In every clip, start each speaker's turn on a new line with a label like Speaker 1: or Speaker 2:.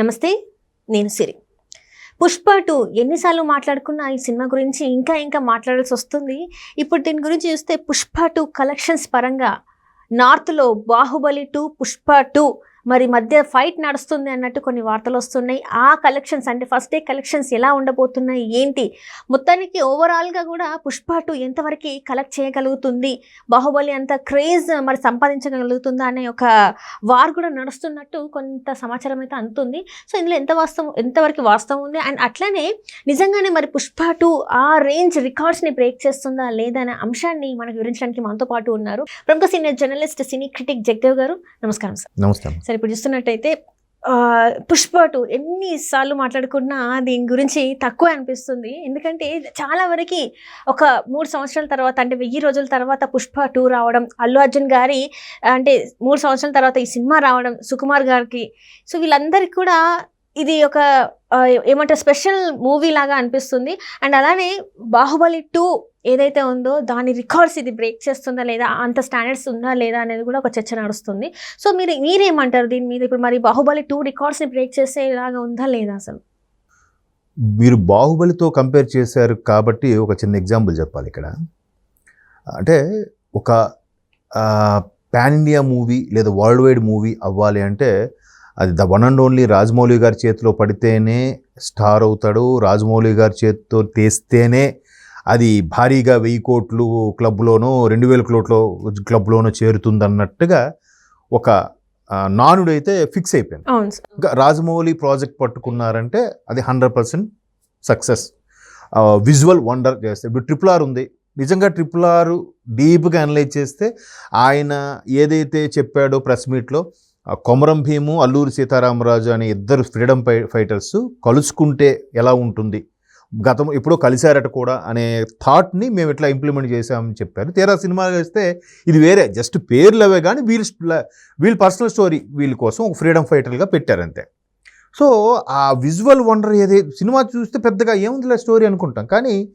Speaker 1: నమస్తే నేను సిరి. పుష్ప టూ ఎన్నిసార్లు మాట్లాడుకున్నా ఈ సినిమా గురించి ఇంకా ఇంకా మాట్లాడాల్సి వస్తుంది. ఇప్పుడు దీని గురించి చూస్తే పుష్ప టూ కలెక్షన్స్ పరంగా నార్త్లో బాహుబలి టూ పుష్ప టూ మరి మధ్య ఫైట్ నడుస్తుంది అన్నట్టు కొన్ని వార్తలు వస్తున్నాయి. ఆ కలెక్షన్స్ అంటే ఫస్ట్ డే కలెక్షన్స్ ఎలా ఉండబోతున్నాయి? ఏంటి? మొత్తానికి ఓవరాల్గా కూడా పుష్ప టూ ఎంతవరకు కలెక్ట్ చేయగలుగుతుంది? బాహుబలి అంత క్రేజ్ మరి సంపాదించగలుగుతుందా అనే ఒక వార్ కూడా నడుస్తున్నట్టు కొంత సమాచారం అయితే అందుతుంది. సో ఇందులో ఎంత వాస్తవం ఎంతవరకు వాస్తవం ఉంది? అండ్ అట్లనే నిజంగానే మరి పుష్ప టూ ఆ రేంజ్ రికార్డ్స్ని బ్రేక్ చేస్తుందా లేదా అనే అంశాన్ని మనకు వివరించడానికి మనతో పాటు ఉన్నారు. ప్రముఖ senior journalist cine critic Jagadev గారు నమస్కారం సార్.
Speaker 2: నమస్తే
Speaker 1: సరే ఇప్పుడు చూస్తున్నట్టయితే పుష్ప టూ ఎన్నిసార్లు మాట్లాడుకున్నా దీని గురించి తక్కువ అనిపిస్తుంది. ఎందుకంటే చాలా వరకు ఒక మూడు సంవత్సరాల తర్వాత అంటే వెయ్యి రోజుల తర్వాత పుష్ప టూ రావడం అల్లు అర్జున్ గారి అంటే మూడు సంవత్సరాల తర్వాత ఈ సినిమా రావడం సుకుమార్ గారికి. సో వీళ్ళందరికీ కూడా ఇది ఒక ఏమంటారు స్పెషల్ మూవీ లాగా అనిపిస్తుంది. అండ్ అలానే బాహుబలి టూ ఏదైతే ఉందో దాని రికార్డ్స్ ఇది బ్రేక్ చేస్తుందా లేదా అంత స్టాండర్డ్స్ ఉందా లేదా అనేది కూడా ఒక చర్చ నడుస్తుంది. సో మీరు మీరేమంటారు దీని మీద? ఇప్పుడు మరి బాహుబలి టూ రికార్డ్స్ని బ్రేక్ చేసేలాగా ఉందా లేదా అసలు?
Speaker 2: మీరు బాహుబలితో కంపేర్ చేశారు కాబట్టి ఒక చిన్న ఎగ్జాంపుల్ చెప్పాలి ఇక్కడ. అంటే ఒక పాన్ ఇండియా మూవీ లేదా వరల్డ్ వైడ్ మూవీ అవ్వాలి అంటే అది the one and only Rajamouli గారి చేతిలో పడితేనే స్టార్ అవుతాడు. రాజమౌళి గారి చేతితో తీస్తేనే అది భారీగా వెయ్యి కోట్లు క్లబ్లోనో రెండు వేల కోట్లు క్లబ్లోనో చేరుతుందన్నట్టుగా ఒక నానుడైతే ఫిక్స్ అయిపోయింది. ఇంకా రాజమౌళి ప్రాజెక్ట్ పట్టుకున్నారంటే అది hundred percent success. Visual wonder చేస్తే ఇప్పుడు ట్రిపుల్ ఆర్ ఉంది. నిజంగా ట్రిపుల్ ఆర్ డీప్గా అనలైజ్ చేస్తే ఆయన ఏదైతే చెప్పాడో ప్రెస్ మీట్లో కొమరం భీము అల్లూరి సీతారామరాజు అనే ఇద్దరు ఫ్రీడమ్ ఫై ఫైటర్స్ కలుసుకుంటే ఎలా ఉంటుంది? గతం ఎప్పుడో కలిశారట కూడా అనే థాట్ని మేము ఇట్లా ఇంప్లిమెంట్ చేసామని చెప్పారు. తీరా సినిమా వేస్తే ఇది వేరే జస్ట్ పేర్లు అవే కానీ వీళ్ళ వీళ్ళ పర్సనల్ స్టోరీ వీళ్ళ కోసం ఒక ఫ్రీడమ్ ఫైటర్గా పెట్టారంతే సో ఆ విజువల్ వండర్ ఏది సినిమా చూస్తే పెద్దగా ఏముందిలే స్టోరీ అనుకుంటాం. కానీ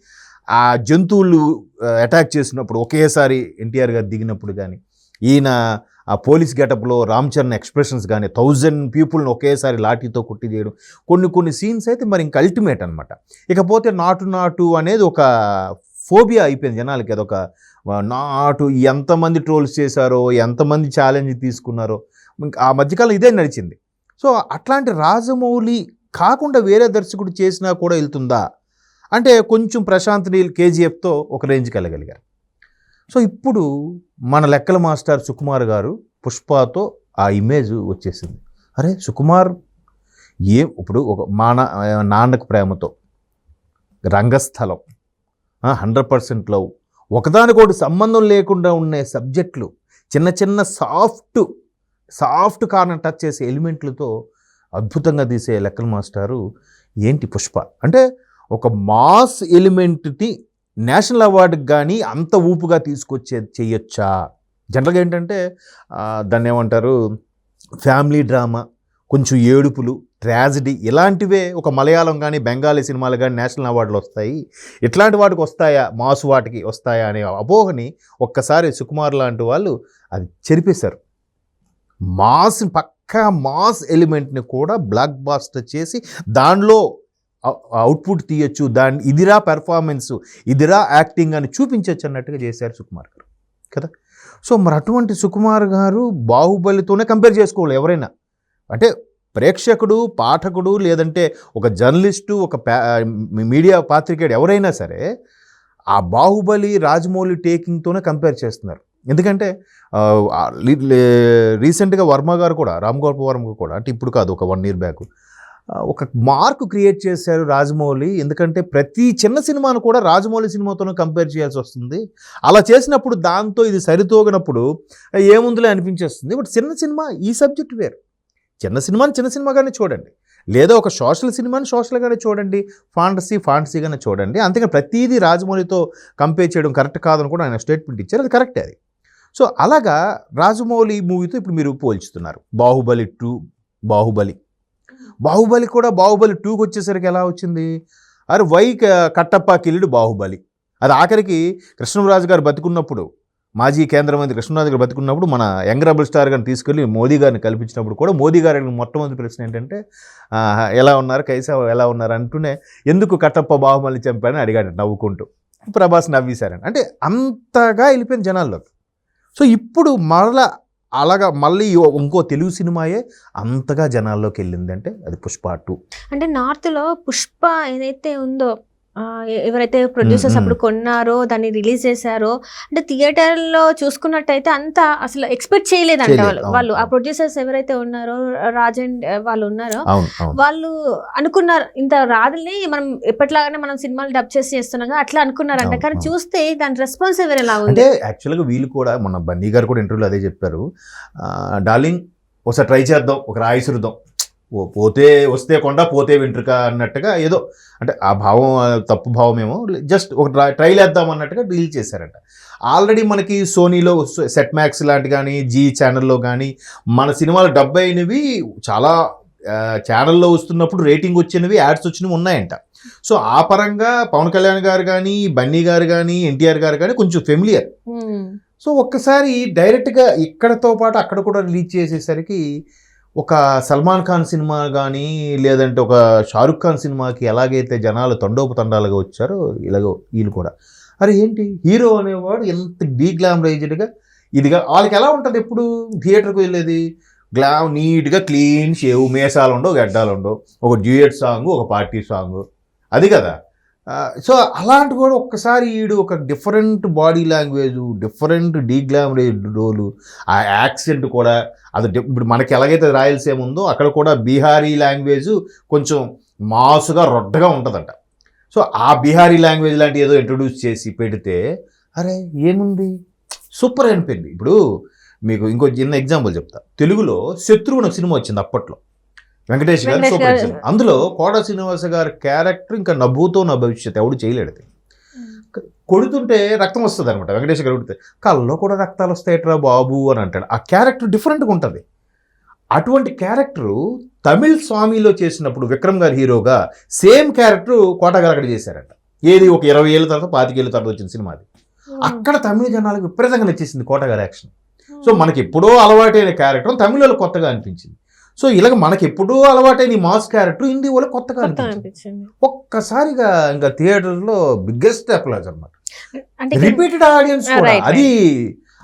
Speaker 2: ఆ జంతువులు అటాక్ చేసినప్పుడు ఒకేసారి ఎన్టీఆర్ గారు దిగినప్పుడు కానీ ఈయన ఆ పోలీస్ గెటప్లో రామ్ చరణ్ ఎక్స్ప్రెషన్స్ కానీ థౌజండ్ పీపుల్ని ఒకేసారి లాఠీతో కుట్టి చేయడం కొన్ని కొన్ని సీన్స్ అయితే మరి ఇంక అల్టిమేట్ అనమాట ఇకపోతే నాటు నాటు అనేది ఒక ఫోబియా అయిపోయింది జనాలకి అదొక నాటు ఎంతమంది ట్రోల్స్ చేశారో ఎంతమంది ఛాలెంజ్ తీసుకున్నారో ఆ మధ్యకాలం ఇదే నడిచింది. సో అట్లాంటి రాజమౌళి కాకుండా వేరే దర్శకుడు చేసినా కూడా వెళ్తుందా? అంటే కొంచెం ప్రశాంత్ నీల్ కేజీఎఫ్తో ఒక రేంజ్కి వెళ్ళగలిగారు. సో ఇప్పుడు మన లెక్కల మాస్టర్ సుకుమార్ గారు పుష్పతో ఆ ఇమేజ్ వచ్చేసింది. అరే సుకుమార్ ఏం ఇప్పుడు ఒక మా Nannaku Prematho Rangasthalam hundred percent love ఒకదానికోటి సంబంధం లేకుండా ఉండే సబ్జెక్టులు చిన్న చిన్న సాఫ్ట్ సాఫ్ట్ కార్నర్ టచ్ చేసే ఎలిమెంట్లతో అద్భుతంగా తీసే లెక్కల మాస్టారు ఏంటి పుష్ప? అంటే ఒక మాస్ ఎలిమెంట్ని నేషనల్ అవార్డుకి కానీ అంత ఊపుగా తీసుకొచ్చే చేయొచ్చా జనరల్గా ఏంటంటే దాన్ని ఏమంటారు? ఫ్యామిలీ డ్రామా కొంచెం ఏడుపులు ట్రాజిడీ ఇలాంటివే ఒక మలయాళం కానీ బెంగాలీ సినిమాలు కానీ నేషనల్ అవార్డులు వస్తాయి. ఇట్లాంటి వాటికి వస్తాయా? మాస్ వాటికి వస్తాయా? అనే అపోహని ఒక్కసారి సుకుమార్ లాంటి వాళ్ళు అది చెరిపేశారు. మాస్ పక్కా మాస్ ఎలిమెంట్ని కూడా బ్లాక్ బాస్టర్ చేసి దానిలో అవుట్పుట్ తీయచ్చు దాని ఇదిరా పెర్ఫార్మెన్స్ ఇదిరా యాక్టింగ్ అని చూపించవచ్చు అన్నట్టుగా చేశారు సుకుమార్ గారు కదా? సో మరి అటువంటి సుకుమార్ గారు బాహుబలితోనే కంపేర్ చేసుకోవాలి ఎవరైనా. అంటే ప్రేక్షకుడు పాఠకుడు లేదంటే ఒక జర్నలిస్టు ఒక మీడియా పాత్రికేయుడు ఎవరైనా సరే ఆ బాహుబలి రాజమౌళి టేకింగ్తోనే కంపేర్ చేస్తున్నారు. ఎందుకంటే రీసెంట్గా వర్మ గారు కూడా రామ్ గోపాల్ వర్మ కూడా అంటే ఇప్పుడు కాదు ఒక వన్ ఇయర్ బ్యాక్ ఒక మార్క్ క్రియేట్ చేశారు రాజమౌళి. ఎందుకంటే ప్రతి చిన్న సినిమాను కూడా రాజమౌళి సినిమాతోనే కంపేర్ చేయాల్సి వస్తుంది. అలా చేసినప్పుడు దాంతో ఇది సరితూగినప్పుడు ఏముందిలే అనిపించేస్తుంది. బట్ చిన్న సినిమా ఈ సబ్జెక్ట్ వేరు. చిన్న సినిమాని చిన్న సినిమాగానే చూడండి. లేదా ఒక సోషల్ సినిమాని సోషల్గానే చూడండి. ఫాంటసీ ఫాంటసీగానే చూడండి. అంతేగా ప్రతిదీ రాజమౌళితో కంపేర్ చేయడం కరెక్ట్ కాదని కూడా ఆయన స్టేట్మెంట్ ఇచ్చారు. అది కరెక్టే అది. సో అలాగా రాజమౌళి మూవీతో ఇప్పుడు మీరు పోల్చుతున్నారు. బాహుబలి టూ బాహుబలి బాహుబలి కూడా బాహుబలి టూకి వచ్చేసరికి ఎలా వచ్చింది? అరే వై కట్టప్ప కిల్లుడు బాహుబలి. అది ఆఖరికి కృష్ణరాజు గారు బతుకున్నప్పుడు మాజీ కేంద్ర మంత్రి కృష్ణరాజు గారు బతుకున్నప్పుడు మన యంగ్ రెబల్ స్టార్ గారిని తీసుకెళ్ళి మోదీ గారిని కల్పించినప్పుడు కూడా మోదీ గారి మొట్టమొదటి ప్రశ్న ఏంటంటే ఎలా ఉన్నారు? కైసా ఎలా ఉన్నారు? అంటూనే ఎందుకు కట్టప్ప బాహుబలి చంపాడని అడిగాడు నవ్వుకుంటూ. ప్రభాస్ నవ్వేశారని. అంటే అంతగా వెళ్ళిపోయింది జనాల్లోకి. సో ఇప్పుడు మరలా అలాగా మళ్ళీ ఇంకో తెలుగు సినిమాయే అంతగా జనాల్లోకి వెళ్ళిందంటే అది పుష్ప టూ.
Speaker 1: అంటే నార్త్లో పుష్ప ఏదైతే ఉందో ఎవరైతే ప్రొడ్యూసర్స్. అప్పుడు కొన్నారో దాన్ని రిలీజ్ చేశారో అంటే థియేటర్లో చూసుకున్నట్టయితే అంత అసలు ఎక్స్పెక్ట్ చేయలేదంట
Speaker 2: చేయలేదు,
Speaker 1: వాళ్ళు. వాళ్ళు ఆ. ప్రొడ్యూసర్స్ ఎవరైతే ఉన్నారో రాజన్ వాళ్ళు ఉన్నారో వాళ్ళు అనుకున్నారు ఇంత రాదుల్ని మనం ఎప్పటిలాగానే మనం సినిమాలు డబ్ చేసి చేస్తున్నాం అట్లా అనుకున్నారంట. కానీ. చూస్తే దాని రెస్పాన్స్ వేరేలా ఉంది?
Speaker 2: అంటే యాక్చువల్గా వీళ్ళు కూడా మన బన్నీ గారు కూడా ఇంటర్వ్యూలో అదే చెప్పారు. డార్లింగ్ ఒకసారి ట్రై చేద్దాం ఒక రాయిసురుదాం పోతే వస్తే కొండ పోతే వెంట్రుక అన్నట్టుగా ఏదో అంటే ఆ భావం తప్పు భావమేమో జస్ట్ ఒక ట్రై ట్రైల్ వేద్దాం అన్నట్టుగా డీల్ చేశారంట. ఆల్రెడీ మనకి సోనీలో సెట్ మ్యాక్స్ లాంటి కానీ జీ ఛానల్లో కానీ మన సినిమాలు డబ్బు అయినవి చాలా ఛానల్లో వస్తున్నప్పుడు రేటింగ్ వచ్చినవి యాడ్స్ వచ్చినవి ఉన్నాయంట. సో ఆ పరంగా పవన్ కళ్యాణ్ గారు కానీ బన్నీ గారు కానీ ఎన్టీఆర్ గారు కానీ కొంచెం ఫెమిలియర్. సో ఒక్కసారి డైరెక్ట్గా ఇక్కడతో పాటు అక్కడ కూడా రిలీజ్ చేసేసరికి ఒక సల్మాన్ ఖాన్ సినిమా కానీ లేదంటే ఒక షారుఖ్ ఖాన్ సినిమాకి ఎలాగైతే జనాలు తండోపతండాలుగా వచ్చారో ఇలాగో వీళ్ళు కూడా. అరే ఏంటి? హీరో అనేవాడు ఎంత డీగ్లామరైజ్డ్గా ఇదిగా వాళ్ళకి ఎలా ఉంటుంది ఎప్పుడు? థియేటర్కి వెళ్ళేది? గ్లామ్ నీట్గా క్లీన్ షేవ్ మేసాలు ఉండవు గడ్డాలు ఉండవు ఒక డ్యూయట్ సాంగ్ ఒక పార్టీ సాంగ్. అది కదా. సో అలాంటి కూడా ఒక్కసారి ఈడు ఒక different body language different deglamourised role ఆ యాక్సెంట్ కూడా అది ఇప్పుడు మనకి ఎలాగైతే రాయలసీమ ఉందో అక్కడ కూడా బీహారీ లాంగ్వేజ్ కొంచెం మాసుగా రొడ్డగా ఉంటుందంట. సో ఆ బీహారీ లాంగ్వేజ్ లాంటి ఏదో ఇంట్రొడ్యూస్ చేసి పెడితే అరే ఏముంది? సూపర్ అనిపోయింది ఇప్పుడు మీకు ఇంకో చిన్న ఎగ్జాంపుల్ చెప్తా. తెలుగులో శత్రువు అనే సినిమా వచ్చింది అప్పట్లో. వెంకటేష్ గారు. ఎగ్జాంపుల్ అందులో కోట శ్రీనివాస గారి క్యారెక్టర్ ఇంకా నవ్వుతో నా భవిష్యత్ ఎవడు చేయలేడు. కొడుతుంటే రక్తం వస్తుంది అనమాట వెంకటేష్ గారు కొడితే కళ్ళలో కూడా రక్తాలు వస్తాయట్రా బాబు అని అంటాడు. ఆ క్యారెక్టర్ డిఫరెంట్గా ఉంటుంది. అటువంటి క్యారెక్టరు తమిళ్ స్వామిలో చేసినప్పుడు విక్రమ్ గారి హీరోగా సేమ్ క్యారెక్టర్ కోట గారు అక్కడ చేశారంట. ఏది ఒక ఇరవై ఏళ్ళ తర్వాత పాతికేళ్ళ తర్వాత వచ్చిన సినిమా అది. అక్కడ తమిళ జనాలకు విపరీతంగా నచ్చేసింది కోట గారి యాక్షన్ సో మనకి ఎప్పుడో అలవాటైన క్యారెక్టర్ తమిళలో కొత్తగా అనిపించింది. సో ఇలాగ మనకి ఎప్పుడూ అలవాటైన ఈ మాస్ క్యారెక్టర్ హిందీ వాళ్ళు కొత్తగా అనిపించింది. ఒక్కసారిగా ఇంకా థియేటర్లో బిగ్గెస్ట్ అప్లాజ్ అనమాట రిపీటెడ్ ఆడియన్స్ అది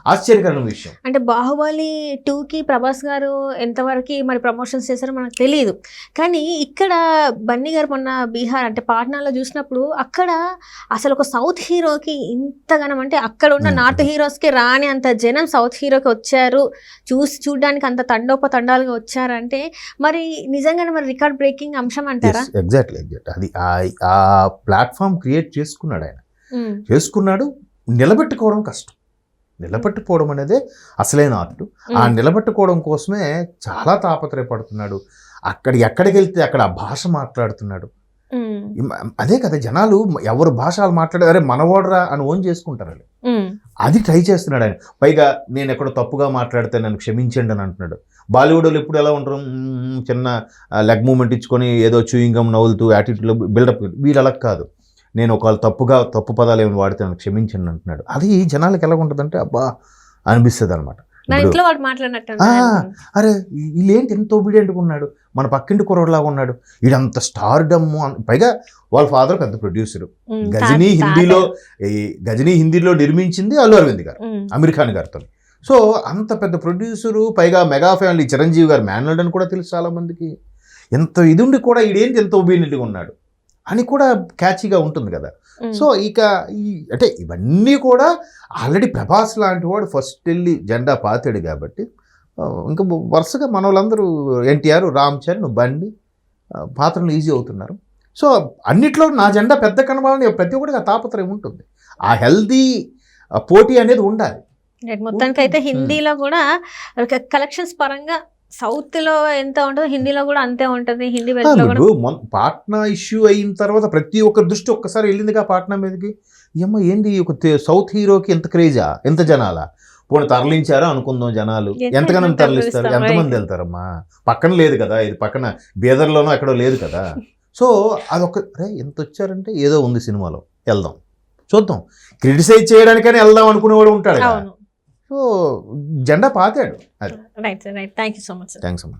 Speaker 2: ఆశ్చర్యకరమైన విషయం.
Speaker 1: అంటే బాహుబలి టూ కి ప్రభాస్ గారు ఎంతవరకు మరి ప్రమోషన్స్ చేశారో మనకు తెలియదు కానీ ఇక్కడ బన్నీ గారు మొన్న బీహార్ అంటే పాట్నాలో చూసినప్పుడు అక్కడ అసలు ఒక సౌత్ హీరోకి ఇంతగానం అంటే అక్కడ ఉన్న. నార్త్ హీరోస్కి రాని అంత జనం సౌత్ హీరోకి వచ్చారు. చూసి చూడడానికి అంత తండోప తండాలుగా వచ్చారంటే మరి నిజంగానే మరి రికార్డ్ బ్రేకింగ్ అంశం అంటారా?
Speaker 2: ఎగ్జాక్ట్లీ ఎగ్జాక్ట్ అది ఆ- ప్లాట్ఫామ్ క్రియేట్ చేసుకున్నాడు ఆయన. చేసుకున్నాడు నిలబెట్టుకోవడం కష్టం. నిలబెట్టుకోవడం అనేది అసలైన ఆర్ట్. ఆ నిలబెట్టుకోవడం కోసమే చాలా తాపత్రయపడుతున్నాడు. అక్కడ ఎక్కడికి వెళ్తే అక్కడ ఆ భాష మాట్లాడుతున్నాడు. అదే కదా జనాలు ఎవరు భాష వాళ్ళు మాట్లాడే అరే మనవాడరా అని ఓన్ చేసుకుంటారు అది ట్రై చేస్తున్నాడు ఆయన. పైగా నేను ఎక్కడో తప్పుగా మాట్లాడితే నన్ను క్షమించండి అని అంటున్నాడు. బాలీవుడ్ వాళ్ళు ఎప్పుడు ఎలా ఉంటారు చిన్న లెగ్ మూమెంట్ ఇచ్చుకొని ఏదో చూయింగం నవ్వులుతూ యాటిట్యూడ్లో బిల్డప్ వీళ్ళు అలా కాదు. నేను ఒకవేళ తప్పుగా తప్పు పదాలు ఏమైనా వాడితే నన్ను క్షమించండి అంటున్నాడు. అది జనాలకు ఎలా ఉంటుందంటే అబ్బా అనిపిస్తుంది అనమాట అరే వీళ్ళేంటి ఎంత ఒబీడియంట్గా ఉన్నాడు? మన పక్కింటి కుర్రోడ్లాగా ఉన్నాడు. వీడంత స్టార్ డమ్ పైగా వాళ్ళ ఫాదర్ పెద్ద ప్రొడ్యూసర్ గజనీ హిందీలో ఈ గజనీ హిందీలో నిర్మించింది అల్లు అరవింద్ గారు అమీర్ ఖాన్ గారితో సో అంత పెద్ద ప్రొడ్యూసరు పైగా మెగా ఫ్యామిలీ చిరంజీవి గారు మేనల్డ్ అని కూడా తెలుసు చాలా మందికి ఎంత ఇది ఉండి కూడా ఈడేంటి ఎంత ఒబీడియంట్గా ఉన్నాడు? అని కూడా క్యాచీగా ఉంటుంది కదా. సో ఇక ఈ అంటే ఇవన్నీ కూడా ఆల్రెడీ ప్రభాస్ లాంటి వాడు ఫస్ట్ వెళ్ళి జెండా పాతాడు కాబట్టి ఇంకా వరుసగా మన వాళ్ళందరూ ఎన్టీఆర్ రామ్ చరణ్ బండి పాత్రలు ఈజీ అవుతున్నారు. సో అన్నిట్లో నా జెండా పెద్ద కనబాలని ప్రతి ఒక్కటికి ఆ తాపత్రయం ఉంటుంది. ఆ హెల్దీ పోటీ అనేది ఉండాలి.
Speaker 1: రైట్. మొత్తానికి అయితే
Speaker 2: ఉమ్.
Speaker 1: హిందీలో కూడా కలెక్షన్స్ పరంగా సౌత్లో ఎంత ఉంటుందో హిందీలో కూడా అంతే ఉంటది. హిందీ
Speaker 2: పాట్నా ఇష్యూ అయిన తర్వాత ప్రతి ఒక్కరి దృష్టి ఒక్కసారి వెళ్ళిందిగా పాట్నా మీదకి? ఏమో ఏంది ఒక సౌత్ హీరోకి ఎంత క్రేజా? ఎంత జనాలా? పోనీ తరలించారా అనుకుందాం జనాలు?
Speaker 1: ఎంత
Speaker 2: ఎంతగానో తరలిస్తారు? ఎంతమంది. వెళ్తారమ్మా? పక్కన లేదు కదా ఇది పక్కన బీదర్లోనో ఎక్కడో లేదు కదా. సో అదొక రే ఎంత వచ్చారంటే ఏదో ఉంది సినిమాలో. వెళ్దాం. చూద్దాం. క్రిటిసైజ్ చేయడానికైనా వెళ్దాం అనుకునేవాడు ఉంటాడు కదా సో జెండా పాతాడు అది.
Speaker 1: Right sir right thank you so much
Speaker 2: thanks అమ్మా